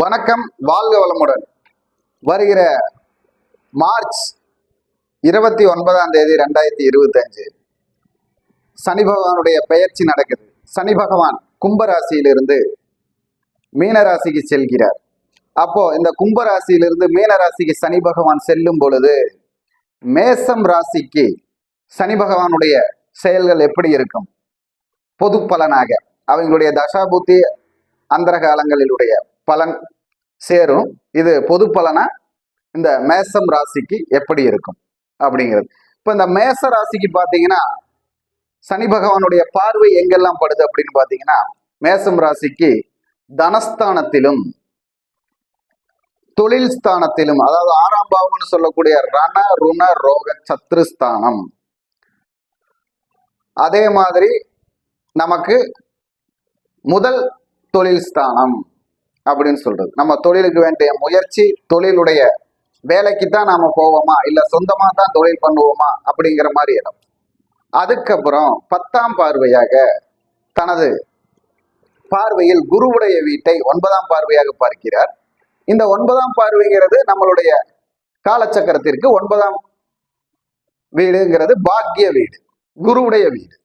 வணக்கம் வாழ்க வளமுடன். வருகிற மார்ச் இருபத்தி ஒன்பதாம் தேதி ரெண்டாயிரத்தி இருபத்தஞ்சு. சனி பகவானுடைய பெயர்ச்சி நடக்குது. சனி பகவான் கும்பராசியிலிருந்து மீனராசிக்கு செல்கிறார். அப்போ இந்த கும்பராசியிலிருந்து மீனராசிக்கு சனி பகவான் செல்லும் பொழுது மேசம் ராசிக்கு சனி பகவானுடைய செயல்கள் எப்படி இருக்கும்? பொது பலனாக அவங்களுடைய தசாபுத்தி அந்தர காலங்களிலுடைய பலன் சேரும். இது பொது பலனா? இந்த மேசம் ராசிக்கு எப்படி இருக்கும்? அப்படிங்கிறது. இப்போ இந்த மேச ராசிக்கு பார்த்தீங்கன்னா சனி பகவானுடைய பார்வை எங்கெல்லாம் படுது அப்படின்னு பார்த்தீங்கன்னா மேசம் ராசிக்கு தனஸ்தானத்திலும் தொழில் ஸ்தானத்திலும் அதாவது ஆறாம் பாவம்னு சொல்லக்கூடிய ரண ருண ரோக சத்ருஸ்தானம். அதே மாதிரி நமக்கு முதல் தொழில் ஸ்தானம். அப்படின்னு சொல்றது. நம்ம தொழிலுக்கு வேண்டிய முயற்சி தொழிலுடைய வேலைக்கு தான் நாம போவோமா? இல்ல சொந்தமா தான் தொழில் பண்ணுவோமா? அப்படிங்கிற மாதிரி இடம். அதுக்கப்புறம் பத்தாம் பார்வையாக தனது பார்வையில் குருவுடைய வீட்டை ஒன்பதாம் பார்வையாக பார்க்கிறார். இந்த ஒன்பதாம் பார்வைங்கிறது நம்மளுடைய காலச்சக்கரத்திற்கு ஒன்பதாம் வீடுங்கிறது பாக்கிய வீடு குருவுடைய வீடு.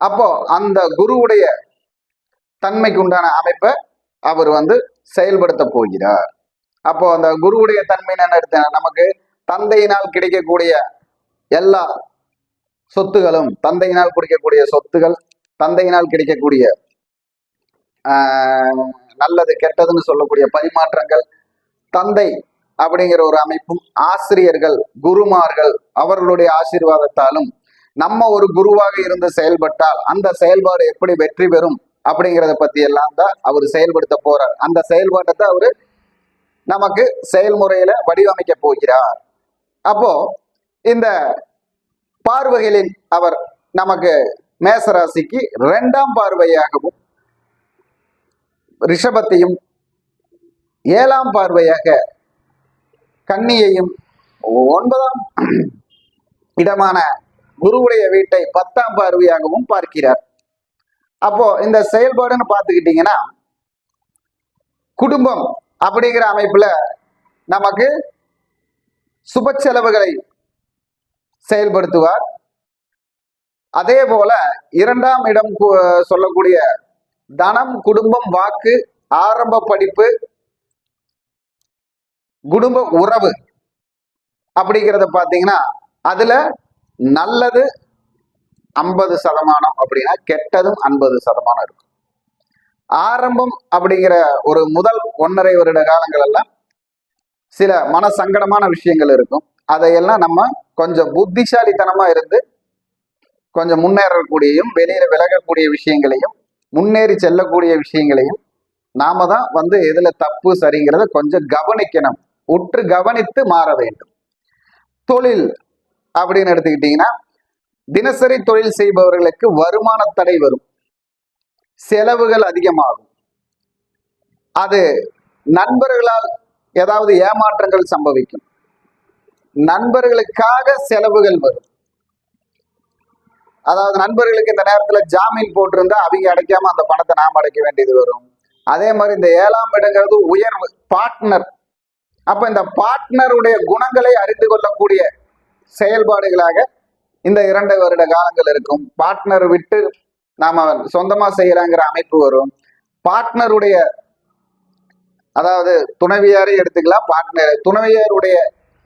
அப்போ அந்த குருவுடைய தன்மைக்கு உண்டான அமைப்பை அவர் வந்து செயல்படுத்த போகிறார். அப்போ அந்த குருவுடைய தன்மை என்ன எடுத்தேன் நமக்கு தந்தையினால் கிடைக்கக்கூடிய எல்லா சொத்துகளும் தந்தையினால் கிடைக்கக்கூடிய சொத்துகள் தந்தையினால் கிடைக்கக்கூடிய ஆஹ், நல்லது கெட்டதுன்னு சொல்லக்கூடிய பரிமாற்றங்கள் தந்தை அப்படிங்கிற ஒரு அமைப்பும் ஆசிரியர்கள் குருமார்கள் அவர்களுடைய ஆசீர்வாதத்தாலும் நம்ம ஒரு குருவாக இருந்து செயல்பட்டால் அந்த செயல்பாடு எப்படி வெற்றி பெறும் அப்படிங்கிறத பத்தி எல்லாம் தான் அவர் செயல்படுத்த போறார். அந்த செயல்பாட்டை தான் அவரு நமக்கு செயல்முறையில வடிவமைக்க போகிறார். அப்போ இந்த பார்வைகளில் அவர் நமக்கு மேசராசிக்கு இரண்டாம் பார்வையாகவும் ரிஷபத்தையும் ஏழாம் பார்வையாக கன்னியையும் ஒன்பதாம் இடமான குருவுடைய வீட்டை பத்தாம் பார்வையாகவும் பார்க்கிறார். அப்போ இந்த செயல்பாடுன்னு பார்த்துக்கிட்டீங்கன்னா குடும்பம் அப்படிங்கிற அமைப்புல நமக்கு சுப செலவுகளை செயல்படுத்துவார். அதே போல இரண்டாம் இடம் சொல்லக்கூடிய தனம் குடும்பம் வாக்கு ஆரம்ப படிப்பு குடும்ப உறவு அப்படிங்கிறத பார்த்தீங்கன்னா அதுல நல்லது ஐம்பது சதமானம் அப்படின்னா கெட்டதும் ஐம்பது சதமானம் இருக்கும். ஆரம்பம் அப்படிங்கிற ஒரு முதல் ஒன்றரை வருட காலங்கள் எல்லாம் சில மன சங்கடமான விஷயங்கள் இருக்கும். அதையெல்லாம் நம்ம கொஞ்சம் புத்திசாலித்தனமா இருந்து கொஞ்சம் முன்னேறக்கூடியும் வெளியில விலகக்கூடிய விஷயங்களையும் முன்னேறி செல்லக்கூடிய விஷயங்களையும் நாம தான் வந்து எதுல தப்பு சரிங்கிறத கொஞ்சம் கவனிக்கணும். உற்று கவனித்து மாற வேண்டும். தொழில் அப்படின்னு எடுத்துக்கிட்டீங்கன்னா தினசரி தொழில் செய்பவர்களுக்கு வருமான தடை வரும். செலவுகள் அதிகமாகும். அது நண்பர்களால் ஏதாவது ஏமாற்றங்கள் சம்பவிக்கும். நண்பர்களுக்காக செலவுகள் வரும். அதாவது நண்பர்களுக்கு இந்த நேரத்துல ஜாமீன் போட்டிருந்தா அவங்க அடைக்காம அந்த பணத்தை நாம் அடைக்க வேண்டியது வரும். அதே மாதிரி இந்த ஏழாம் இடங்கிறது உயர்வு பார்ட்னர் அப்ப இந்த பார்ட்னருடைய குணங்களை அறிந்து கொள்ளக்கூடிய செயல்பாடுகளாக இந்த இரண்டு வருட காலங்கள் இருக்கும். பார்ட்னர் விட்டு நாம சொந்தமா செய்யறாங்கிற அமைப்பு வரும். பார்ட்னருடைய அதாவது துணைவியாரே எடுத்துக்கலாம். பார்ட்னர் துணைவியாருடைய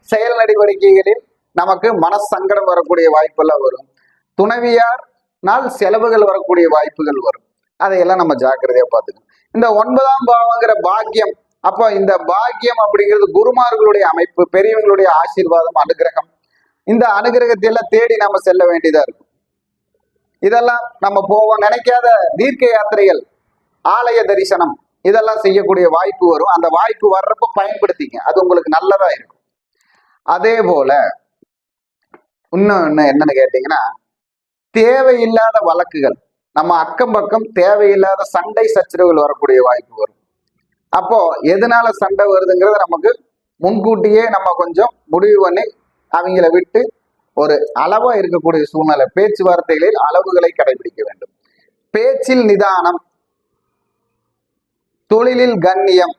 செயல் நடவடிக்கைகளில் நமக்கு மனசங்கடம் வரக்கூடிய வாய்ப்பெல்லாம் வரும். துணைவியார்னால் செலவுகள் வரக்கூடிய வாய்ப்புகள் வரும். அதையெல்லாம் நம்ம ஜாக்கிரதையா பார்த்துக்கணும். இந்த ஒன்பதாம் பாவங்கிற பாக்கியம் அப்போ இந்த பாக்கியம் அப்படிங்கிறது குருமார்களுடைய அமைப்பு பெரியவங்களுடைய ஆசீர்வாதம் அனுகிரகம். இந்த அனுகிரகத்தை எல்லாம் தேடி நம்ம செல்ல வேண்டியதா இருக்கும். இதெல்லாம் நம்ம போவோம். நினைக்காத தீர்க்க யாத்திரைகள் ஆலய தரிசனம் இதெல்லாம் செய்யக்கூடிய வாய்ப்பு வரும். அந்த வாய்ப்பு வர்றப்ப பயன்படுத்திங்க. அது உங்களுக்கு நல்லதா இருக்கும். அதே போல இன்னும் என்னன்னு கேட்டீங்கன்னா தேவையில்லாத வழக்குகள். நம்ம அக்கம் பக்கம் தேவையில்லாத சண்டை சச்சரவுகள் வரக்கூடிய வாய்ப்பு வரும். அப்போ எதனால சண்டை வருதுங்கிறத நமக்கு முன்கூட்டியே நம்ம கொஞ்சம் முடிவு பண்ணி அவங்கள விட்டு ஒரு அளவா இருக்கக்கூடிய சூழ்நிலை பேச்சுவார்த்தைகளில் அளவுகளை கடைபிடிக்க வேண்டும். பேச்சில் நிதானம் தொழிலில் கண்ணியம்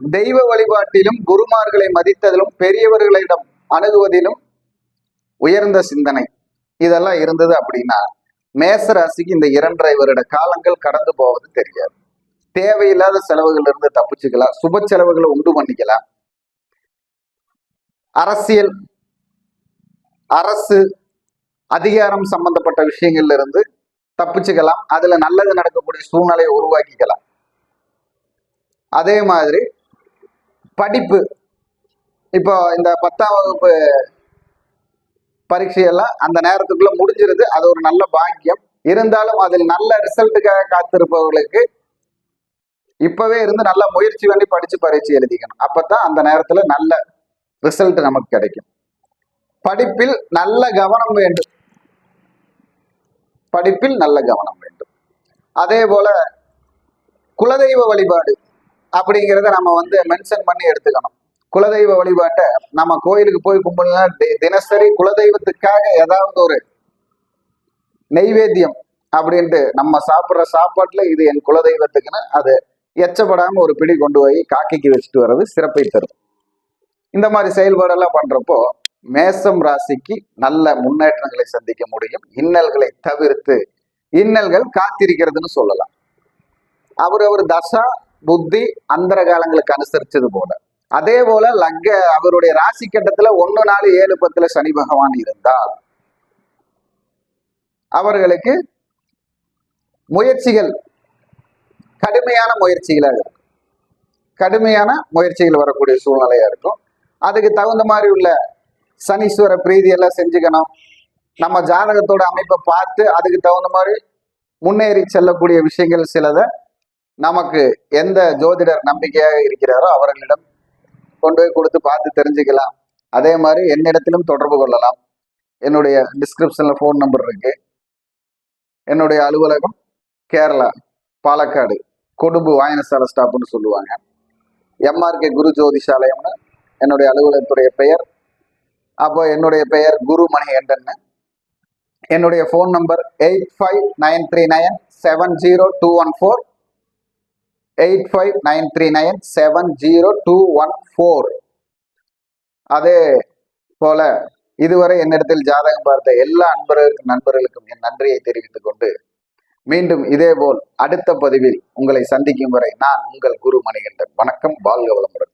தெய்வ வழிபாட்டிலும் குருமார்களை மதித்ததிலும் பெரியவர்களிடம் அணுகுவதிலும் உயர்ந்த சிந்தனை. இதெல்லாம் இருந்தது அப்படின்னா மேசராசிக்கு இந்த இரண்டரை வருட காலங்கள் கடந்து போவது தெரியாது. தேவையில்லாத செலவுகள் இருந்து தப்பிச்சுக்கலாம் சுப செலவுகளை உண்டு பண்ணிக்கலாம். அரசியல் அரசு அதிகாரம் சம்பந்தப்பட்ட விஷயங்கள்ல இருந்து தப்பிச்சுக்கலாம். அதுல நல்லது நடக்கக்கூடிய சூழ்நிலையை உருவாக்கிக்கலாம். அதே மாதிரி படிப்பு. இப்போ இந்த பத்தாம் வகுப்பு பரீட்சையெல்லாம் அந்த நேரத்துக்குள்ள முடிஞ்சிருது. அது ஒரு நல்ல பாக்கியம். இருந்தாலும் அதில் நல்ல ரிசல்ட்டுக்காக காத்திருப்பவர்களுக்கு இப்பவே இருந்து நல்ல முயற்சி பண்ணி படிச்சு பரீட்சை எழுதிக்கணும். அப்பதான் அந்த நேரத்துல நல்ல ரிசல்ட் நமக்கு கிடைக்கும். படிப்பில் நல்ல கவனம் வேண்டும். படிப்பில் நல்ல கவனம் வேண்டும். அதே போல குலதெய்வ வழிபாடு அப்படிங்கிறத நம்ம வந்து மென்ஷன் பண்ணி எடுத்துக்கணும். குலதெய்வ வழிபாட்டை நம்ம கோயிலுக்கு போய் கும்பிடலாம் தினசரி குலதெய்வத்துக்காக ஏதாவது ஒரு நெய்வேத்தியம் அப்படின்ட்டு நம்ம சாப்பிட்ற சாப்பாட்டுல இது என் குலதெய்வத்துக்குன்னு அது எச்சப்படாம ஒரு பிடி கொண்டு போய் காக்கைக்கு வச்சுட்டு வர்றது சிறப்பை தரும். இந்த மாதிரி செயல்பாடெல்லாம் பண்றப்போ மேசம் ராசிக்கு நல்ல முன்னேற்றங்களை சந்திக்க முடியும். இன்னல்களை தவிர்த்து இன்னல்கள் காத்திருக்கிறதுன்னு சொல்லலாம். அவர் அவர் தசா புத்தி அந்தர காலங்களுக்கு அனுசரிச்சது போல. அதே போல லக்க அவருடைய ராசி கட்டத்துல ஒன்னு நாலு ஏழு பத்துல சனி பகவான் இருந்தால் அவர்களுக்கு முயற்சிகள் கடுமையான முயற்சிகளாக இருக்கும். கடுமையான முயற்சிகள் வரக்கூடிய சூழ்நிலையா இருக்கும். அதுக்கு தகுந்த மாதிரி உள்ள சனீஸ்வர பிரீதி எல்லாம் செஞ்சுக்கணும். நம்ம ஜாதகத்தோட அமைப்பை பார்த்து அதுக்கு தகுந்த மாதிரி முன்னேறி செல்லக்கூடிய விஷயங்கள் சிலதை நமக்கு எந்த ஜோதிடர் நம்பிக்கையாக இருக்கிறாரோ அவர்களிடம் கொண்டு போய் கொடுத்து பார்த்து தெரிஞ்சுக்கலாம். அதே மாதிரி என்னிடத்திலும் தொடர்பு கொள்ளலாம். என்னுடைய டிஸ்கிரிப்ஷன்ல ஃபோன் நம்பர் இருக்கு. என்னுடைய அலுவலகம் கேரளா பாலக்காடு கொடும்பு வாயனசாலை ஸ்டாப்னு சொல்லுவாங்க. எம்ஆர்கே குரு ஜோதிஷாலயம்னு என்னுடைய அலுவலகத்துடைய பெயர். அப்போ என்னுடைய பெயர் குரு மணிகண்டன் என்னுடைய phone number eight five nine three nine seven zero two one four eight five nine three nine seven zero two one four அதே போல இதுவரை என்னிடத்தில் ஜாதகம் பார்த்த எல்லா அன்பர்களுக்கும் நண்பர்களுக்கும் என் நன்றியை தெரிவித்துக் கொண்டு மீண்டும் இதேபோல் அடுத்த பதிவில் உங்களை சந்திக்கும் வரை நான் உங்கள் குரு மணிகண்டன் வணக்கம் வாழ்க வளமுடன்.